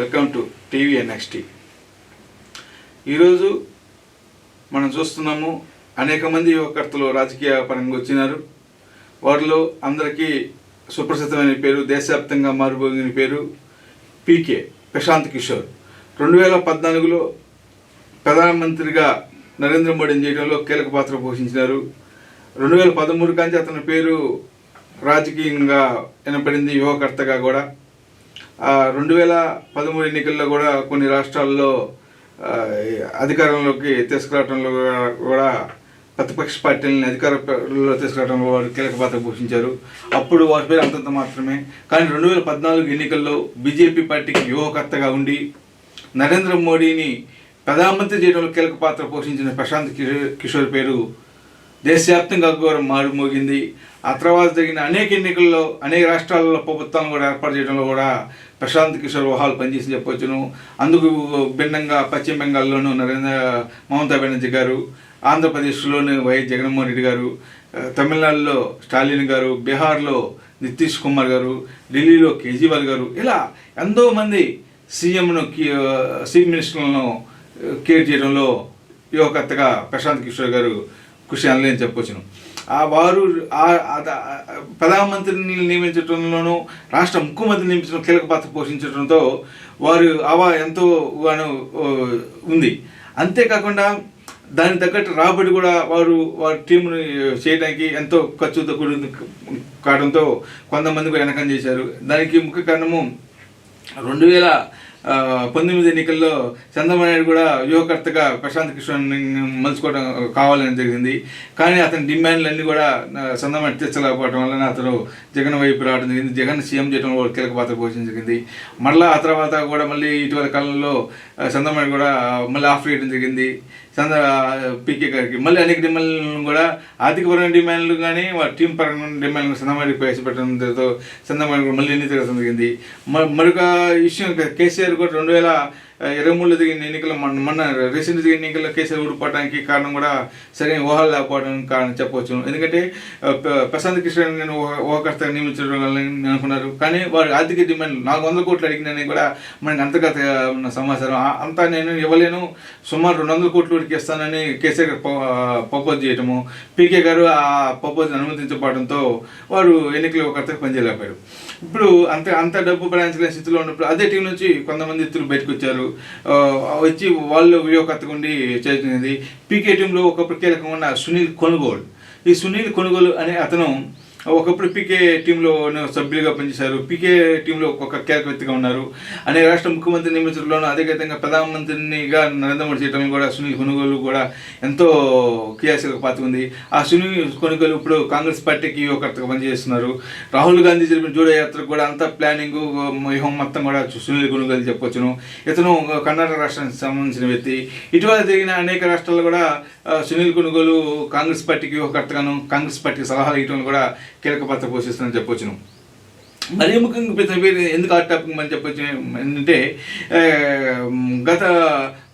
Welcome to TV NXT. ఈరోజు మనం చూస్తున్నాము అనేక మంది యువకర్తలు రాజకీయ పరంగా వచ్చినారు. వారిలో అందరికీ సుప్రసిద్ధమైన పేరు దేశవ్యాప్తంగా మారిపోయిన పేరు పీకే ప్రశాంత్ కిషోర్. రెండు వేల పద్నాలుగులో ప్రధానమంత్రిగా నరేంద్ర మోడీని చేయడంలో కీలక పాత్ర పోషించినారు. రెండు వేల పదమూడు కాంచి అతని పేరు రాజకీయంగా వినపడింది యువకర్తగా కూడా. రెండు వేల పదమూడు ఎన్నికల్లో కూడా కొన్ని రాష్ట్రాల్లో అధికారంలోకి తీసుకురావడంలో కూడా- ప్రతిపక్ష పార్టీలని అధికారంలో తీసుకురావడంలో వారు కీలక పాత్ర పోషించారు. అప్పుడు వారి పేరు అంతంత మాత్రమే. కానీ రెండు వేల పద్నాలుగు ఎన్నికల్లో బీజేపీ పార్టీకి యువకర్తగా ఉండి నరేంద్ర మోడీని ప్రధానమంత్రి చేయడంలో కీలక పాత్ర పోషించిన ప్రశాంత్ కిషోర్ కిషోర్ పేరు దేశవ్యాప్తంగా కూడా మారుమోగింది ఆ తర్వాత జరిగిన అనేక ఎన్నికల్లో అనేక రాష్ట్రాలలో ప్రభుత్వాలను కూడా ఏర్పాటు చేయడంలో కూడా ప్రశాంత్ కిషోర్ వహాలు పనిచేసి చెప్పవచ్చును. అందుకు భిన్నంగా పశ్చిమ బెంగాల్లోనూ నరేంద్ర మమతా బెనర్జీ గారు ఆంధ్రప్రదేశ్లోని వైఎస్ జగన్మోహన్ రెడ్డి గారు తమిళనాడులో స్టాలిన్ గారు బీహార్లో నితీష్ కుమార్ గారు ఢిల్లీలో కేజ్రీవాల్ గారు ఇలా ఎంతో మంది సీఎంను చీఫ్ మినిస్టర్లను కేర్ చేయడంలో యువకర్తగా ప్రశాంత్ కిషోర్ గారు కృషి అని చెప్పొచ్చును. ఆ వారు ఆ- ప్రధానమంత్రిని నియమించడంలోనూ రాష్ట్ర ముఖ్యమంత్రిని నియమించడం కీలక పాత్ర పోషించడంతో వారు అవా ఎంతో గాను ఉంది. అంతేకాకుండా దానికి తగ్గట్టు రాబడి కూడా వారు వారి టీంని చేయడానికి ఎంతో ఖర్చుతో కూడింది కావడంతో కొంతమంది కూడా వెనకం చేశారు. దానికి ముఖ్య కారణము రెండు వేల పంతొమ్మిది ఎన్నికల్లో చంద్రబాబు నాయుడు కూడా యువకర్తగా ప్రశాంత్ కిషోర్ మలుచుకోవడం కావాలని జరిగింది. కానీ అతని డిమాండ్లన్నీ కూడా ఆ, చంద్రబాబు నాయుడు తీర్చలేకపోవడం వలన అతను జగన్ వైపు రావడం జరిగింది. జగన్ సీఎం చేయడం కూడా కీలక పాత్ర పోషించడం జరిగింది. మళ్ళీ ఆ తర్వాత కూడా మళ్ళీ ఇటీవల కాలంలో ఆ, చంద్రబాబు కూడా మళ్ళీ ఆఫ్ చేయడం జరిగింది. చంద్ర పీకే గారికి మళ్ళీ అనేక డిమాండ్లను కూడా ఆర్థికపరమైన డిమాండ్లు కానీ వారి టీం పరమైన డిమాండ్లు చంద్రబాబు ప్రవేశపెట్టడంతో చంద్రబాబు కూడా మళ్ళీ ఎన్ని తిరగడం జరిగింది. మ- మరొక విషయం కేసీఆర్ కూడా రెండు వేల ఇరవై మూడులో దిగిన ఎన్నికలు మొన్న మొన్న రీసెంట్ జరిగిన ఎన్నికల్లో కేసీఆర్ ఓడిపోవడానికి కారణం కూడా సరైన ఊహలు లేకపోవడం కారణం చెప్పవచ్చు. ఎందుకంటే ప్రశాంత్ కిషన్ నేను ఊహకర్తగా నియమించడం అనుకున్నారు. కానీ వారి ఆర్థిక డిమాండ్ నాలుగు వందల కోట్లు అడిగినని కూడా మనకి అంతర్గత ఉన్న సమాచారం. అంతా నేను ఇవ్వలేను. సుమారు రెండు వందల కోట్లు వరకు ఇస్తానని కేసీఆర్ ప్రపోజ్ చేయటము పీకే గారు ఆ ప్రపోజ్ అనుమతించబడంతో వారు ఎన్నికల ఒకరితో పనిచేయలేకపోయారు. ఇప్పుడు అంత అంత డబ్బు భరించలేని స్థితిలో ఉన్నప్పుడు అదే టీం నుంచి కొంతమంది ఇద్దరు బయటకు వచ్చారు. వచ్చి వాళ్ళు వీడియో ఉండి చేసింది పీకే టీంలో ఒకప్పుడు కీలకంగా ఉన్న సునీల్ కొనుగోలు. ఈ సునీల్ కొనుగోలు అనే అతను ఒకప్పుడు పీకే టీంలో సభ్యులుగా పనిచేశారు. పీకే టీంలో ఒక కీలక వ్యక్తిగా ఉన్నారు. అనేక రాష్ట్ర ముఖ్యమంత్రి నియమించడంలోనూ అదేవిధంగా ప్రధానమంత్రినిగా నరేంద్ర మోడీ చేయడం కూడా సునీల్ కొనుగోలు కూడా ఎంతో క్రియాశీలక పాత్ర ఉంది. ఆ సునీల్ కొనుగోలు ఇప్పుడు కాంగ్రెస్ పార్టీకి యువకర్తగా పనిచేస్తున్నారు. రాహుల్ గాంధీ జరిపిన జోడో యాత్రకు కూడా అంతా ప్లానింగ్ వ్యూహం మొత్తం కూడా సునీల్ కొనుగోలు చెప్పొచ్చును. ఇతను కర్ణాటక రాష్ట్రానికి సంబంధించిన వ్యక్తి. ఇటీవల జరిగిన అనేక రాష్ట్రాల్లో కూడా సునీల్ కొనుగోలు కాంగ్రెస్ పార్టీకి వ్యూహకర్తగాను కాంగ్రెస్ పార్టీకి సలహాలు ఇవ్వడం కూడా కీలక పాత్ర పోషిస్తుందని చెప్పొచ్చును. మరీ ముఖ్యంగా పేరు ఎందుకు ఆ టాపిక్ అని చెప్పొచ్చు ఏంటంటే గత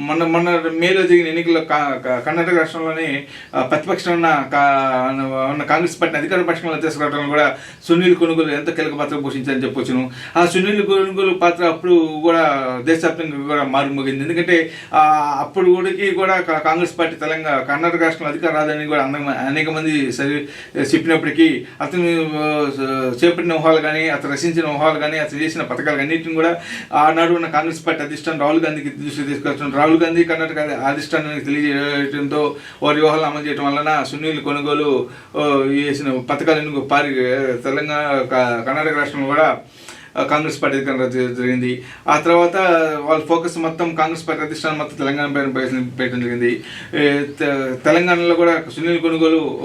మొన్న మొన్న మేలో జరిగిన ఎన్నికల్లో కా- కర్ణాటక రాష్ట్రంలోని ప్రతిపక్షం ఉన్న కా- ఉన్న కాంగ్రెస్ పార్టీ అధికార పక్షంలో తీసుకురావడం కూడా సునీల్ కొనుగోలు ఎంత కీలక పాత్ర పోషించారని చెప్పొచ్చును. ఆ సునీల్ కొనుగోలు పాత్ర అప్పుడు కూడా దేశవ్యాప్తంగా కూడా మారుమోగింది. ఎందుకంటే అప్పుడు కూడాకి కూడా కాంగ్రెస్ పార్టీ తెలంగాణ కర్ణాటక రాష్ట్రంలో అధికారం రాదని కూడా అనేక మంది సరి చెప్పినప్పటికీ అతను చేపట్టిన ఊహాలు కానీ అతను రచించిన ఊహాలు కానీ అతను చేసిన పథకాలు అన్నింటిని కూడా ఆనాడు ఉన్న కాంగ్రెస్ పార్టీ అధిష్టానం రాహుల్ గాంధీకి దృష్టి తీసుకొచ్చిన రాహుల్ గాంధీ కర్ణాటక అధిష్టానానికి తెలియజేయడంతో వారి వ్యూహాలు అమలు చేయడం వలన సునీల్ కొనుగోలు చేసిన పథకాలను పారి తెలంగాణ కర్ణాటక రాష్ట్రంలో కూడా కాంగ్రెస్ పార్టీ అధికారం జరిగింది. ఆ తర్వాత వాళ్ళ ఫోకస్ మొత్తం కాంగ్రెస్ పార్టీ అధిష్టానం మొత్తం తెలంగాణ పైన పెట్టడం జరిగింది. తె- తెలంగాణలో కూడా సునీల్ కొనుగోలు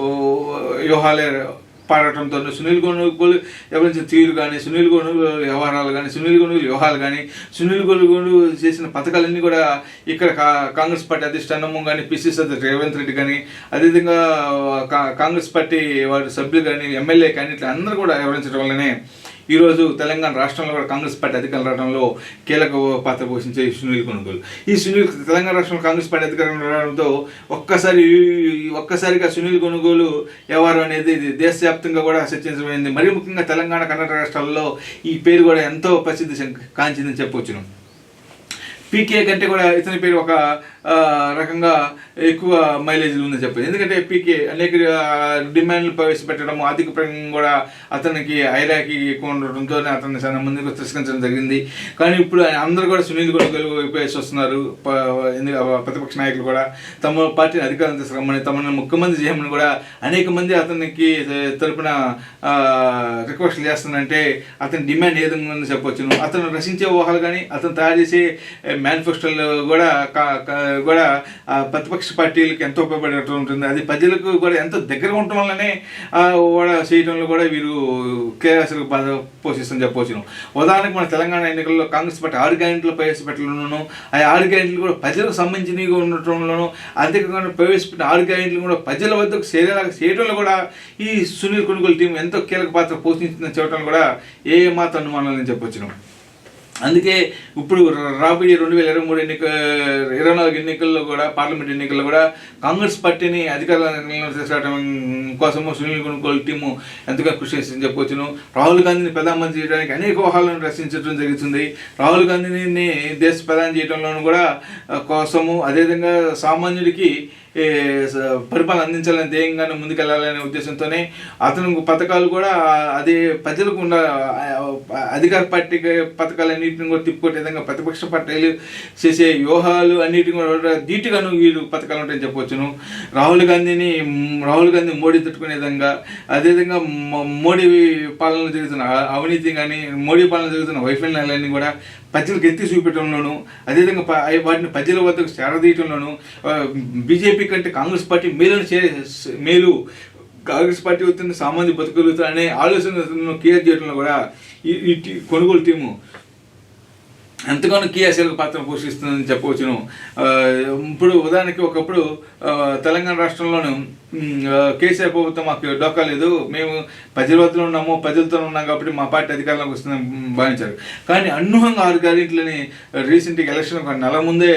వ్యూహాలే పాడటంతో సునీల్ గొనుగోలు ఎవరించిన తీరు కానీ సునీల్ గొనుగోలు వ్యవహారాలు కానీ సునీల్ గొనుగోలు వ్యవహారాలు కానీ సునీల్ గొనుగోలు చేసిన పథకాలన్నీ కూడా ఇక్కడ కా- కాంగ్రెస్ పార్టీ అధిష్టానము కానీ పిసిసి అధ్యక్షుడు రేవంత్ రెడ్డి కానీ అదేవిధంగా కా- కాంగ్రెస్ పార్టీ వారి సభ్యులు కానీ ఎమ్మెల్యే కానీ ఇట్లా అందరూ కూడా వివరించడం వల్లనే ఈరోజు తెలంగాణ రాష్ట్రంలో కూడా కాంగ్రెస్ పార్టీ అధికారం రావడంలో కీలక పాత్ర పోషించే సునీల్ కొనుగోలు. ఈ సునీల్ తెలంగాణ రాష్ట్రంలో కాంగ్రెస్ పార్టీ అధికారం రావడంతో ఒక్కసారి ఒక్కసారిగా సునీల్ కొనుగోలు వ్యవహారం అనేది దేశవ్యాప్తంగా కూడా చర్చించబడింది. మరీ ముఖ్యంగా తెలంగాణ కర్ణాటక రాష్ట్రాల్లో ఈ పేరు కూడా ఎంతో ప్రసిద్ధి కాంచిందని చెప్పవచ్చును పీకే కంటే కూడా ఇతని పేరు ఒక రకంగా ఎక్కువ మైలేజ్ ఉందని చెప్పారు ఎందుకంటే పీకే అనేక డిమాండ్లు ప్రవేశపెట్టడం ఆర్థిక పరంగా కూడా అతనికి ఐరాకి ఎక్కువ ఉండటంతో అతన్ని చాలా ముందుకు తిరస్కరించడం జరిగింది. కానీ ఇప్పుడు ఆయన అందరూ కూడా సునీల్ గొడవలు వైపేసి వస్తున్నారు. ప్రతిపక్ష నాయకులు కూడా. తమ పార్టీని అధికారం తీసుకురమ్మని తమను ముఖ్యమంత్రి చేయమని కూడా అనేక మంది అతనికి తరపున రిక్వెస్ట్లు చేస్తున్నారంటే అతని డిమాండ్ ఏ విధంగా ఉందని చెప్పొచ్చును. అతను రచించే ఊహలు కానీ అతను తయారు చేసే మేనిఫెస్టోలు కూడా కా- కూడా ఆ ప్రతిపక్ష పార్టీలకు ఎంతో ఉపయోగపడేట్టు ఉంటుంది. అది ప్రజలకు కూడా ఎంతో దగ్గరగా ఉండటం వల్లనే కూడా చేయడంలో కూడా వీరు కేఆర్ఎస్లకు బాధ పోషిస్తుందని చెప్పవచ్చును ఉదాహరణకు మన తెలంగాణ ఎన్నికల్లో కాంగ్రెస్ పార్టీ ఆరు గ్యారెంటీలు ప్రవేశపెట్టడంలోనూ ఆ ఆరు గ్యారెంటీలు కూడా ప్రజలకు సంబంధించినవి ఉండటంలోనూ అంతేకాకుండా ప్రవేశపెట్టిన ఆరు గ్యారెంటీలు కూడా ప్రజల వద్దకు చేరేలాగా చేయడంలో కూడా ఈ సునీల్ కొనుగోలు టీం ఎంతో కీలక పాత్ర పోషించిందని చెప్పడం కూడా ఏ మాత్రం అనుమానాలని చెప్పొచ్చును అందుకే ఇప్పుడు రాబోయే రెండు వేల ఇరవై మూడు ఎన్నిక ఇరవై నాలుగు ఎన్నికల్లో కూడా పార్లమెంట్ ఎన్నికల్లో కూడా కాంగ్రెస్ పార్టీని అధికారంలో తీసుకురావడం కోసము సునీల్ కొనుగోలు టీము ఎంతగా కృషి చేసిందని చెప్పవచ్చును రాహుల్ గాంధీని ప్రధానమంత్రి చేయడానికి అనేక వ్యూహాలను రచించడం జరుగుతుంది. రాహుల్ గాంధీని దేశ ప్రధాని చేయడంలోనూ కూడా కోసము అదేవిధంగా సామాన్యుడికి పరిపాలన అందించాలని ధ్యేయంగానే ముందుకెళ్ళాలనే ఉద్దేశంతోనే అతను పథకాలు కూడా అదే ప్రజలకు ఉన్న అధికార పార్టీ పథకాలన్నింటిని కూడా తిప్పుకునే విధంగా ప్రతిపక్ష పార్టీలు చేసే వ్యూహాలు అన్నిటిని కూడా ధీటుగాను వీరు పథకాలు ఉంటాయని చెప్పవచ్చును. రాహుల్ గాంధీని రాహుల్ గాంధీ మోడీ తట్టుకునే విధంగా అదేవిధంగా మోడీ పాలన జరుగుతున్న అవినీతి కానీ మోడీ పాలన జరుగుతున్న వైఫల్యాలన్నీ కూడా ప్రజలకు ఎత్తి చూపెట్టడంలోను అదేవిధంగా వాటిని ప్రజల వద్దకు చేరదీయటంలోను బీజేపీ బీజేపీ కంటే కాంగ్రెస్ పార్టీ మేలు చే మేలు. కాంగ్రెస్ పార్టీ వచ్చిన సామాన్య బతుకగలుగుతా అనే ఆలోచనను క్లియర్ చేయడంలో కూడా ఈ కొనుగోలు టీము ఎంతగానో క్రియాశీలక పాత్ర పోషిస్తుందని చెప్పవచ్చును. ఇప్పుడు ఉదాహరణకి ఒకప్పుడు తెలంగాణ రాష్ట్రంలోను కేసీఆర్ ప్రభుత్వం మాకు డోకా లేదు. మేము ప్రజల ఉన్నాము ప్రజలతో ఉన్నాం కాబట్టి మా పార్టీ అధికారంలోకి వస్తుందని భావించారు. కానీ అనూహంగా ఆరు గ్యారెంట్లని రీసెంట్గా ఎలక్షన్ ఒక నెల ముందే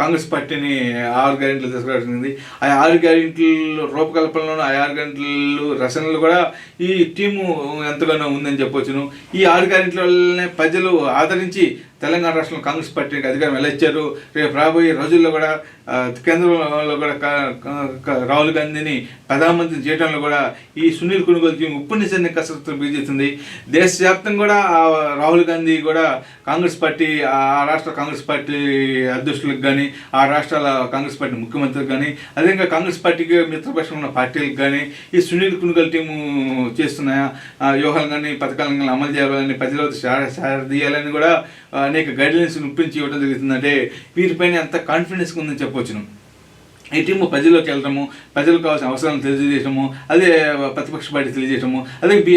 కాంగ్రెస్ పార్టీని ఆరు గ్యారెంట్లు తీసుకురావాల్సింది. ఆ ఆరు గ్యారెంట్లు రూపకల్పనలోను ఆ ఆరు గ్యారెంట్లు రచనలు కూడా ఈ టీము ఎంతగానో ఉందని చెప్పవచ్చును. ఈ ఆరు గ్యారెంట్ల వల్లనే ప్రజలు ఆదరించి తెలంగాణ రాష్ట్రంలో కాంగ్రెస్ పార్టీకి అధికారం వెళ్ళొచ్చారు రేపు రాబోయే రోజుల్లో కూడా కేంద్రంలో కూడా రాహుల్ గాంధీని ప్రధానమంత్రి చేయడంలో కూడా ఈ సునీల్ కొనుగోలు టీం ఉప్పునిసన్ని కసరత్తు బిగిస్తుంది దేశవ్యాప్తంగా కూడా ఆ రాహుల్ గాంధీ కూడా కాంగ్రెస్ పార్టీ ఆ రాష్ట్ర కాంగ్రెస్ పార్టీ అధ్యక్షులకు కానీ ఆ రాష్ట్రాల కాంగ్రెస్ పార్టీ ముఖ్యమంత్రికి కానీ అదేవిధంగా కాంగ్రెస్ పార్టీకి మిత్రపక్షం ఉన్న పార్టీలకు కానీ ఈ సునీల్ కునుగల్ టీము చేస్తున్న ఆ, వ్యూహాలు కానీ పథకాలను అమలు చేయాలని ప్రజల సారదీయాలని కూడా అనేక గైడ్లైన్స్ ఇప్పించి ఇవ్వడం జరుగుతుందంటే వీరిపైన ఎంత కాన్ఫిడెన్స్ ఉందని చెప్పవచ్చును. ఈ టీము ప్రజల్లోకి వెళ్ళటము ప్రజలకు కావాల్సిన అవసరాలను తెలియజేయటము అదే ప్రతిపక్ష పార్టీ తెలియజేయటము అదే బి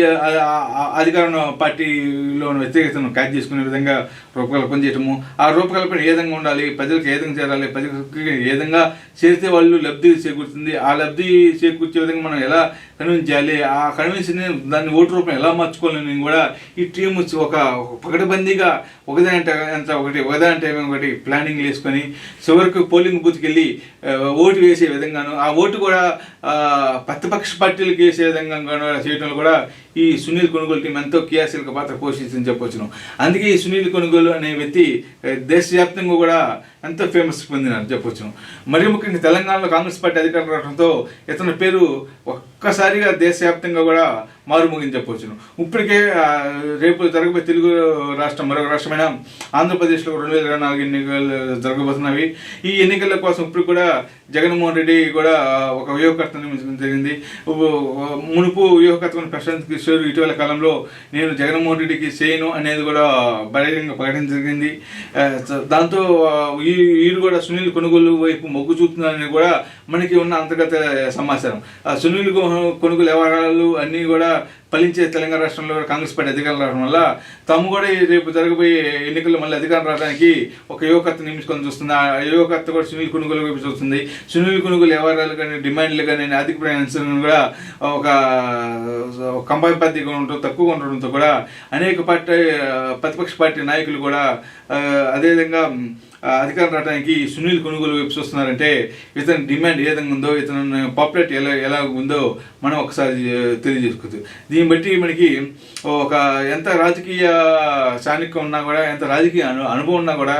అధికారం పార్టీలో వ్యతిరేకతను క్యాచ్ చేసుకునే విధంగా రూపకల్పన చేయటము ఆ రూపకల్పన ఏ విధంగా ఉండాలి ప్రజలకు ఏ విధంగా చేరాలి ప్రజలకు ఏ విధంగా చేస్తే వాళ్ళు లబ్ధి చేకూరుతుంది ఆ లబ్ధి చేకూర్చే విధంగా మనం ఎలా కన్విన్స్ చేయాలి ఆ కన్విన్స్ని దాన్ని ఓటు రూపం ఎలా మార్చుకోవాలని కూడా ఈ టీం వచ్చి ఒక పకడబందీగా ఒకదాని ఎంత ఒకటి ఒకదానంటే ఒకటి ప్లానింగ్ వేసుకొని చివరికి పోలింగ్ బూత్కి వెళ్ళి ఓటు వేసే విధంగాను ఆ ఓటు కూడా ప్రతిపక్ష పార్టీలకు వేసే విధంగా చేయడంలో కూడా ఈ సునీల్ కొనుగోలు టీం ఎంతో క్రియాశీలక పాత్ర పోషించిందని చెప్పొచ్చును. అందుకే ఈ సునీల్ కొనుగోలు అనే వ్యక్తి దేశవ్యాప్తంగా కూడా ఎంతో ఫేమస్ పొందినారు చెప్పొచ్చును. మరి ముఖ్యంగా తెలంగాణలో కాంగ్రెస్ పార్టీ అధికారం రావడంతో ఇతని పేరు ఒక్కసారిగా దేశవ్యాప్తంగా కూడా మారుమోగింది చెప్పవచ్చును ఇప్పటికే రేపు జరగబోయే తెలుగు రాష్ట్రం మరొక రాష్ట్రమైన ఆంధ్రప్రదేశ్లో రెండు వేల ఇరవై నాలుగు ఎన్నికలు జరగబోతున్నవి. ఈ ఎన్నికల కోసం ఇప్పుడు కూడా జగన్మోహన్ రెడ్డి కూడా ఒక వ్యూహకర్త నియమించడం జరిగింది. మునుపు వ్యూహకర్త ప్రశాంత్ కిషోర్ ఇటీవల కాలంలో నేను జగన్మోహన్ రెడ్డికి చేయను అనేది కూడా బహిరంగ ప్రకటించడం జరిగింది. దాంతో ఈ వీరు కూడా సునీల్ కొనుగోలు వైపు మొగ్గు చూపుతున్నారని కూడా మనకి ఉన్న అంతర్గత సమాచారం. ఆ సునీల్ కొనుగోలు వ్యవహారాలు అన్నీ కూడా ఫలించే తెలంగాణ రాష్ట్రంలో కాంగ్రెస్ పార్టీ అధికారం రావడం వల్ల తాము కూడా రేపు జరగబోయే ఎన్నికల్లో మళ్ళీ అధికారం రావడానికి ఒక యువకర్త నియమించుకొని చూస్తుంది. ఆ యువకర్త కూడా సునీల్ కొనుగోలు వైపు చూస్తుంది. సునీల్ కొనుగోలు వ్యవహారాలు కానీ డిమాండ్లు కానీ ఆర్థిక ప్రయాణం కూడా ఒక కంపాయిపతిగా ఉండటం తక్కువగా ఉండడంతో కూడా అనేక పార్టీ ప్రతిపక్ష పార్టీ నాయకులు కూడా అదేవిధంగా అధికారం రావడానికి సునీల్ కొనుగోలు వైపు చూస్తున్నారంటే ఇతని డిమాండ్ ఏ విధంగా ఉందో ఇతను పాపులారిటీ ఎలా ఎలా ఉందో మనం ఒకసారి తెలియజేసుకోవచ్చు. దీన్ని బట్టి మనకి ఒక ఎంత రాజకీయ చాణక్యం ఉన్నా కూడా ఎంత రాజకీయ అను అనుభవం ఉన్నా కూడా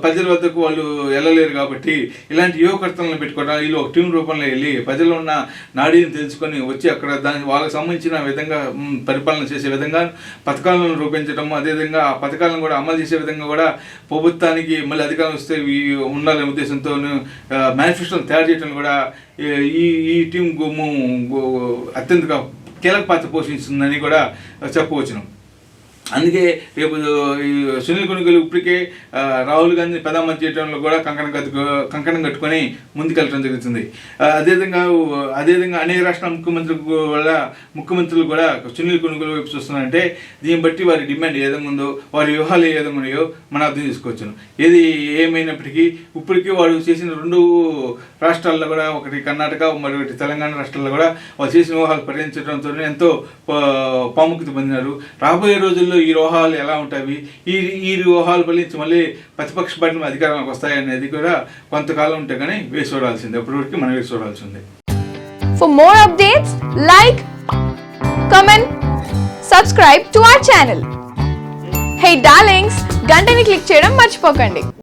ప్రజల వద్దకు వాళ్ళు వెళ్ళలేరు కాబట్టి ఇలాంటి యువకర్తలను పెట్టుకోవడం వీళ్ళు ఒక టీం రూపంలో వెళ్ళి ప్రజల్లో ఉన్న నాడీని తెలుసుకొని వచ్చి అక్కడ దానికి వాళ్ళకి సంబంధించిన విధంగా పరిపాలన చేసే విధంగా పథకాలను రూపొందించడం అదేవిధంగా ఆ పథకాలను కూడా అమలు చేసే విధంగా కూడా ప్రభుత్వానికి మళ్ళీ అధికారం వస్తే ఉండాలనే ఉద్దేశంతో మేనిఫెస్టోని తయారు చేయడం కూడా ఈ- ఈ టీం అత్యంతగా కీలక పాత్ర పోషిస్తుందని కూడా చెప్పవచ్చును. అందుకే రేపు ఈ సునీల్ కొనుగోలు ఇప్పటికే రాహుల్ గాంధీ ప్రధానమంత్రి చేయడంలో కూడా కంకణం కట్టుకు కంకణం కట్టుకొని ముందుకెళ్ళడం జరుగుతుంది. అదేవిధంగా అదేవిధంగా అనేక రాష్ట్రాల ముఖ్యమంత్రులకు వల్ల ముఖ్యమంత్రులు కూడా సునీల్ కొనుగోలు వైపు చూస్తున్నారంటే దీన్ని బట్టి వారి డిమాండ్ ఏ విధంగా ఉందో వారి వ్యూహాలు ఏ విధంగా ఉన్నాయో మనం అర్థం చేసుకోవచ్చును ఏది ఏమైనప్పటికీ ఇప్పటికీ వారు చేసిన రెండు రాష్ట్రాల్లో కూడా ఒకటి కర్ణాటక మరొకటి తెలంగాణ రాష్ట్రాల్లో కూడా వారు చేసిన వ్యూహాలు పరిగణించడంతో ఎంతో పా- ప్రాముఖ్యత పొందినారు. రాబోయే రోజుల్లో ఈ రోహాలు ఎలా ఉంటాయి? ఈ ఈ వ్యూహాలు ఫలించి మళ్ళీ ప్రతిపక్ష పార్టీ అధికారంలోకి వస్తాయి అనేది కూడా కొంతకాలం ఉంటే కానీ వేసి చూడాల్సిందే. అప్పటివరకు మనం వేసి చూడాల్సిందే. For more updates like comment subscribe to our channel hey darlings గంటని click చేయడం మర్చిపోకండి.